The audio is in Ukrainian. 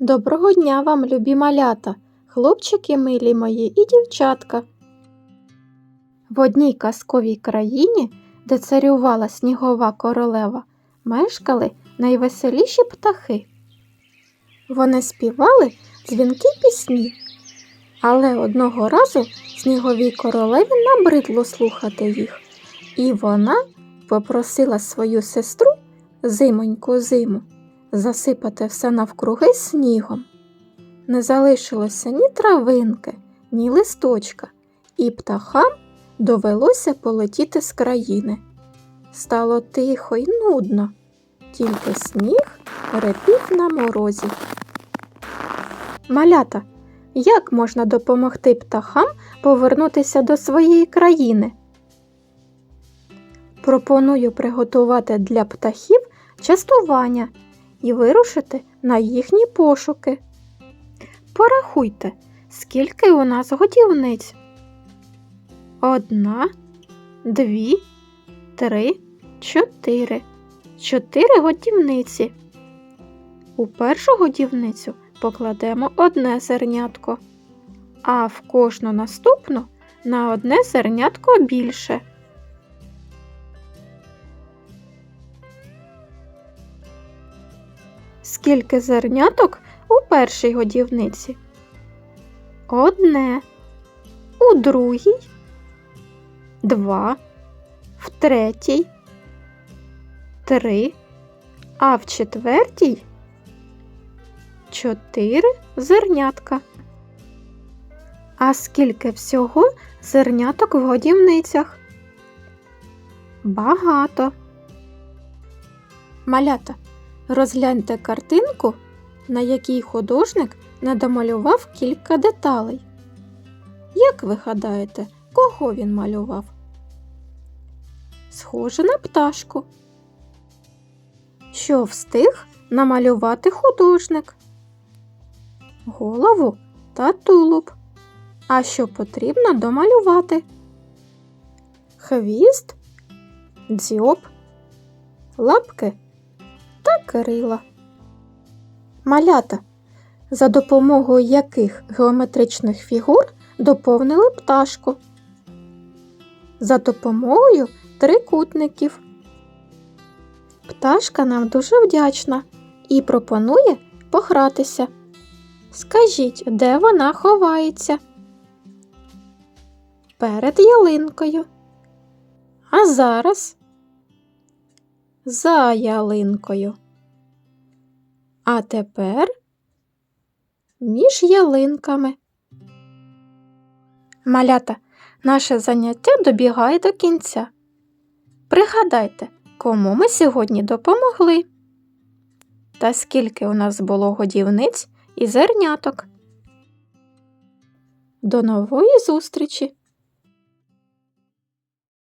Доброго дня вам, любі малята, хлопчики милі мої і дівчатка. В одній казковій країні, де царювала снігова королева, мешкали найвеселіші птахи. Вони співали дзвінки пісні, але одного разу сніговій королеві набридло слухати їх, і вона попросила свою сестру зимоньку зиму засипати все навкруги снігом. Не залишилося ні травинки, ні листочка, і птахам довелося полетіти з країни. Стало тихо й нудно, тільки сніг репів на морозі. Малята, як можна допомогти птахам повернутися до своєї країни? Пропоную приготувати для птахів частування і вирушити на їхні пошуки. Порахуйте, скільки у нас годівниць. Одна, дві, три, чотири. Чотири годівниці. У першу годівницю покладемо одне зернятко, а в кожну наступну на одне зернятко більше. Скільки зерняток у першій годівниці? Одне. У другій. Два. В третій. Три. А в четвертій чотири зернятка. А скільки всього зерняток в годівницях? Багато. Малята. Розгляньте картинку, на якій художник надомалював кілька деталей. Як ви гадаєте, кого він малював? Схоже на пташку. Що встиг намалювати художник? Голову та тулуб. А що потрібно домалювати? Хвіст, дзьоб, лапки та крила. Малята, за допомогою яких геометричних фігур доповнили пташку. За допомогою трикутників. Пташка нам дуже вдячна і пропонує погратися. Скажіть, де вона ховається? Перед ялинкою. А зараз за ялинкою. А тепер між ялинками. Малята, наше заняття добігає до кінця. Пригадайте, кому ми сьогодні допомогли. Та скільки у нас було годівниць і зерняток. До нової зустрічі!